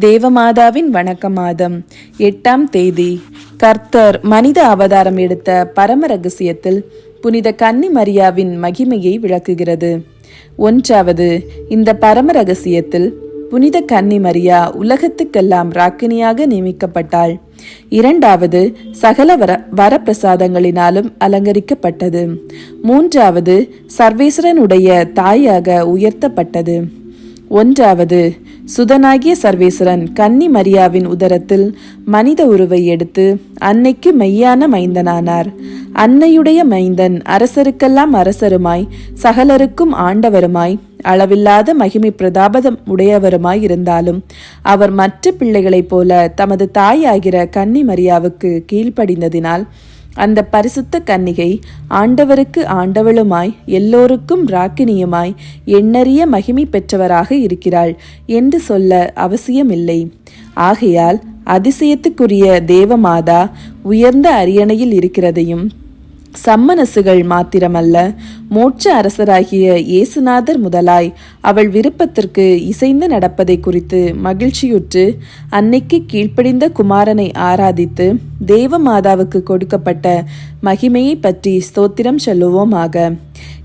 தேவமாதாவின் வணக்க மாதம் எட்டாம் தேதி கர்த்தர் மனித அவதாரம் எடுத்த பரம ரகசியத்தில் புனித கன்னி மரியாவின் மகிமையை விளக்குகிறது. ஒன்றாவது இந்த பரம ரகசியத்தில் புனித கன்னி மரியா உலகத்துக்கெல்லாம் ராக்கினியாக நியமிக்கப்பட்டாள். இரண்டாவது சகல வர வரப்பிரசாதங்களினாலும் அலங்கரிக்கப்பட்டது. மூன்றாவது சர்வேஸ்வரனுடைய தாயாக உயர்த்தப்பட்டது. ஒன்றாவது சுதனாகிய சர்வேஸ்வரன் கன்னி மரியாவின் உதரத்தில் மனித உருவை எடுத்து அன்னைக்கு மெய்யான மைந்தனானார். அன்னையுடைய மைந்தன் அரசருக்கெல்லாம் அரசருமாய் சகலருக்கும் ஆண்டவருமாய் அளவில்லாத மகிமை பிரதாபதம் உடையவருமாய் இருந்தாலும் அவர் மற்ற பிள்ளைகளைப் போல தமது தாயாகிற கன்னி மரியாவுக்கு கீழ்ப்படிந்ததினால் அந்த பரிசுத்த கன்னிகை ஆண்டவருக்கு ஆண்டவளுமாய் எல்லோருக்கும் ராக்கினியுமாய் எண்ணறிய மகிமை பெற்றவராக இருக்கிறாள் என்று சொல்ல அவசியமில்லை. ஆகையால் அதிசயத்துக்குரிய தேவமாதா உயர்ந்த அரியணையில் இருக்கிறதையும் சம்மனசுகள் மாத்திரமல்ல. மோட்ச அரசராகிய இயேசுநாதர் முதலாய் அவள் விருப்பத்திற்கு இசைந்து நடப்பதை குறித்து மகிழ்ச்சியுற்று அன்னைக்கு கீழ்ப்படிந்த குமாரனை ஆராதித்து தேவமாதாவுக்கு கொடுக்கப்பட்ட மகிமையை பற்றி ஸ்தோத்திரம் சொல்லுவோமாக.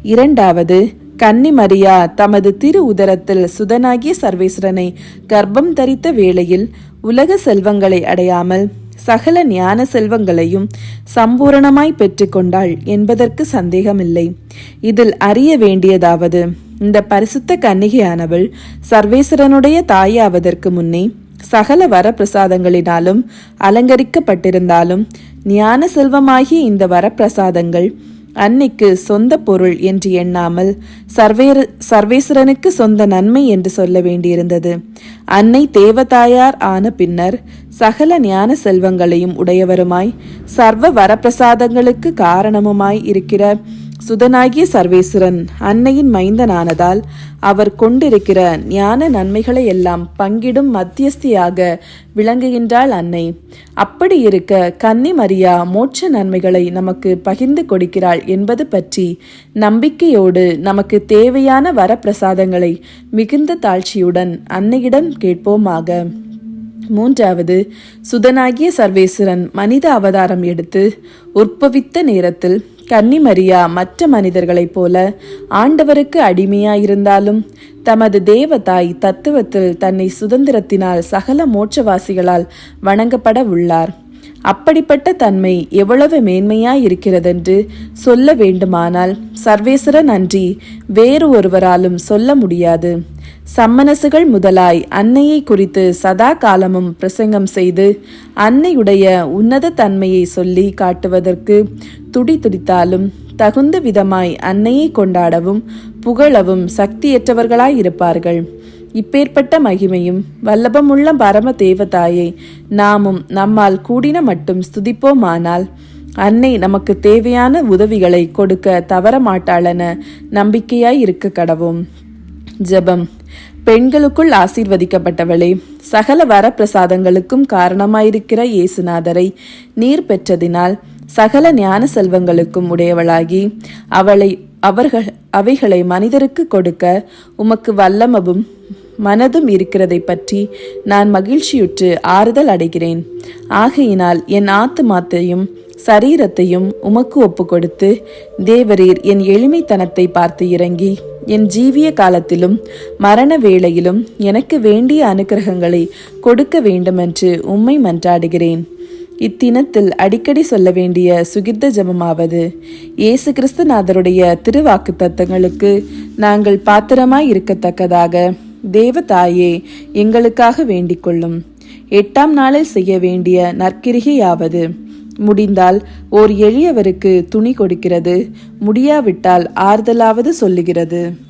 இரண்டாவது கன்னி மரியா தமது திரு உதரத்தில் சுதனாகிய சர்வேஸ்வரனை கர்ப்பம் தரித்த வேளையில் உலக செல்வங்களை அடையாமல் சகல ஞான செல்வங்களையும் சம்பூரணமாய் பெற்றுக்கொண்டாள் என்பதற்கு சந்தேகமில்லை. இதில் அறிய வேண்டியதாவது இந்த பரிசுத்த கன்னிகையானவள் சர்வேஸ்வரனுடைய தாயாவதற்கு முன்னே சகல வரப்பிரசாதங்களினாலும் அலங்கரிக்கப்பட்டிருந்தாலும் ஞான செல்வமாகிய இந்த வரப்பிரசாதங்கள் அன்னைக்கு சொந்த பொருள் என்று எண்ணாமல் சர்வேர சர்வேஸ்வரனுக்கு சொந்த நன்மை என்று சொல்ல வேண்டியிருந்தது. அன்னை தேவதாயார் ஆன பின்னர் சகல ஞான செல்வங்களையும் உடையவருமாய் சர்வ வரப்பிரசாதங்களுக்கு காரணமுமாய் இருக்கிற சுதனாகிய சர்வேஸ்வரன் அன்னையின் மைந்தனானதால் அவர் கொண்டிருக்கிற ஞான நன்மைகளை எல்லாம் பங்கிடும் மத்தியஸ்தியாக விளங்குகின்றாள் அன்னை. அப்படி இருக்க கன்னி மரியா மோட்ச நன்மைகளை நமக்கு பகிர்ந்து கொடுக்கிறாள் என்பது பற்றி நம்பிக்கையோடு நமக்கு தேவையான வரப்பிரசாதங்களை மிகுந்த தாழ்ச்சியுடன் அன்னையிடம் கேட்போமாக. மூன்றாவது சுதனாகிய சர்வேஸ்வரன் மனித அவதாரம் எடுத்து உற்பவித்த நேரத்தில் கன்னிமரியா மற்ற மனிதர்களைப் போல ஆண்டவருக்கு அடிமையாயிருந்தாலும் தமது தேவதாய் தத்துவத்தில் தன்னை சுதந்திரத்தினால் சகல மோட்சவாசிகளால் வணங்கப்பட உள்ளார் அப்படிப்பட்ட தன்மை எவ்வளவு மேன்மையாய் இருக்கிறதென்று சொல்ல வேண்டுமானால் சர்வேஸ்வரன் அன்றி வேறு ஒருவராலும் சொல்ல முடியாது. சம்மனசுகள் முதலாய் அன்னையை குறித்து சதா காலமும் பிரசங்கம் செய்து அன்னையுடைய உன்னத தன்மையை சொல்லி காட்டுவதற்கு துடி துடித்தாலும் தகுந்த விதமாய் அன்னையை கொண்டாடவும் புகழவும் சக்தியற்றவர்களாய் இருப்பார்கள். இப்பேற்பட்ட மகிமையும் வல்லபமுள்ள பரம தேவதாயை நாமும் நம்மால் கூடின மட்டும் ஸ்துதிப்போமானால் அன்னை நமக்கு தேவையான உதவிகளை கொடுக்க தவற மாட்டாளென நம்பிக்கையாய் இருக்க கடவும். ஜெபம். பெண்களுக்குள் ஆசீர்வதிக்கப்பட்டவளே சகல வரப்பிரசாதங்களுக்கும் காரணமாயிருக்கிற இயேசுநாதரை நீர் பெற்றதினால் சகல ஞான செல்வங்களுக்கும் உடையவளாகி அவளை அவர்கள் அவைகளை மனிதருக்கு கொடுக்க உமக்கு வல்லமவும் மனதும் இருக்கிறதை பற்றி நான் மகிழ்ச்சியுற்று ஆறுதல் அடைகிறேன். ஆகையினால் என் ஆத்துமாத்தையும் சரீரத்தையும் உமக்கு ஒப்பு கொடுத்து தேவரீர் என் எளிமைத்தனத்தை பார்த்து இறங்கி என் ஜீவிய காலத்திலும் மரண வேளையிலும் எனக்கு வேண்டிய அனுக்கிரகங்களை கொடுக்க வேண்டுமென்று உம்மை மன்றாடுகிறேன். இத்தினத்தில் அடிக்கடி சொல்ல வேண்டிய சுகிர்த ஜபமாவது இயேசு கிறிஸ்துநாதருடைய திருவாக்கு தத்தங்களுக்கு நாங்கள் பாத்திரமாய் இருக்கத்தக்கதாக தேவதாயே எங்களுக்காக வேண்டிக் கொள்ளும் எட்டாம் நாளில் செய்ய வேண்டிய நற்கிரிகையாவது முடிந்தால் ஓர் எளியவருக்கு துணி கொடுக்கிறது. முடியாவிட்டால் ஆறுதலாவது சொல்லுகிறது.